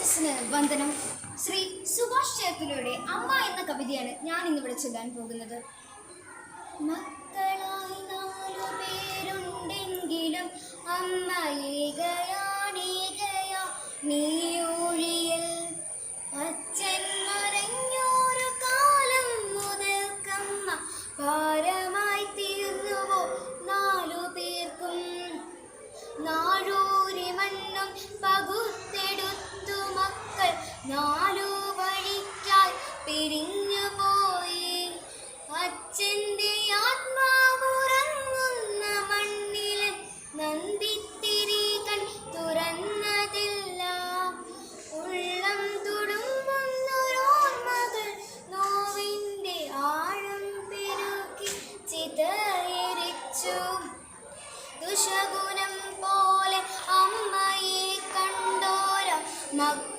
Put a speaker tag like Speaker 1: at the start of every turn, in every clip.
Speaker 1: സദസ്സിന് വന്ദനം. ശ്രീ സുഭാഷ് ചേർത്തലയുടെ അമ്മ എന്ന കവിതയാണ് ഞാൻ ഇന്ന് ഇവിടെ ചൊല്ലാൻ പോകുന്നത്. മക്കളായി നാലു പേരുണ്ടെങ്കിലും അമ്മ ഏകയാണേകയാ നീയൊഴിയൽ അച്ഛൻ മറഞ്ഞൊരു കാലം മുതൽക്കമ്മ ഭാരമായി തീർന്നുവോ നാലു പേർക്കും. നാഴൂരി മണ്ണും മക്കൾ നാലു വഴിക്കായി പിരിഞ്ഞു പോയി. അച്ഛന്റെ ആത്മാവുറങ്ങുന്ന മണ്ണിലെ നന്ദിത്തിരികൾ തുറന്നതില്ല. ഉള്ളം തുടുമ്പുന്നൊരോർമ്മകൾ നോവിന്റെ ആഴം പെരുക്കി ചിതയരിച്ചു ദുഷഗുണം പോലെ അമ്മയെ കണ്ടോരം. മക്കൾ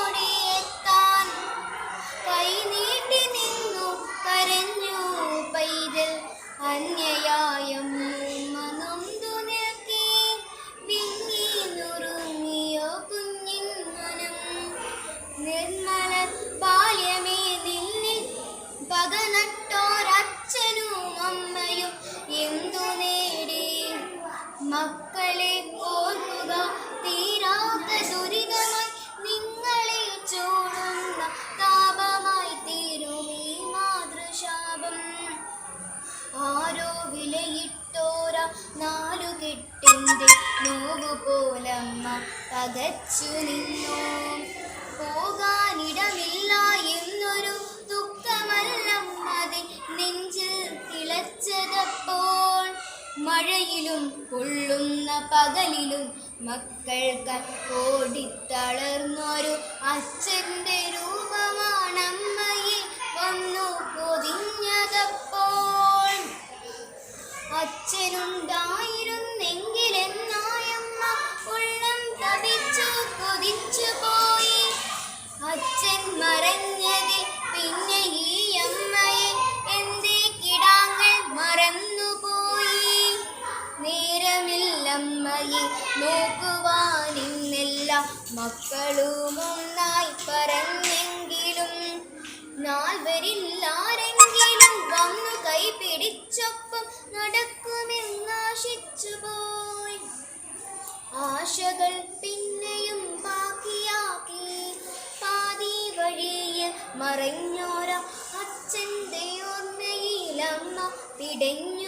Speaker 1: മക്കളെ ഓർക്കുക. തീരാത്ത ദുരിതമായി നിങ്ങളെ ചൂടുന്ന താപമായി തീരും ഈ മാതൃശാപം. ആരോ വിലയിട്ടോര നാലുകെട്ടിന്റെ നോവു പോലമ്മ പകച്ചു നിന്നോ. പോകാനിടമില്ല മഴയിലും കൊള്ളുന്ന പകലിലും മക്കൾക്ക് ഓടിത്തളർന്നൊരു അച്ഛന്റെ രൂപമാണ് അമ്മയെ വന്നു പൊതിഞ്ഞതപ്പോൾ. അച്ഛനുണ്ടായിരുന്നെങ്കിലെന്നായമ്മ ഉള്ളം തപിച്ചു കൊതിച്ചു പോയി നോക്കുവാനിന്നെല്ല. മക്കളും ഒന്നായി പറഞ്ഞെങ്കിലും നാൽവരില്ലാരെങ്കിലും വന്നു കൈ പിടിച്ചൊപ്പം നടക്കുമെന്നാശിച്ചു പോയി ആശകൾ പിന്നെയും ബാക്കിയാക്കി പാതി വഴിയിൽ മറഞ്ഞോര അച്ഛന്റെ ഓർമ്മയിലമ്മ പിടഞ്ഞു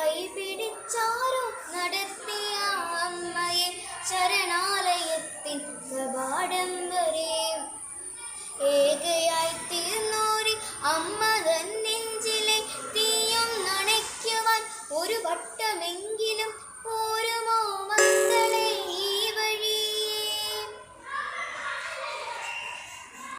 Speaker 1: കൈപിടിച്ചാരോ നടത്തിയ അമ്മയെ ശരണാലയത്തിൻ കപാടം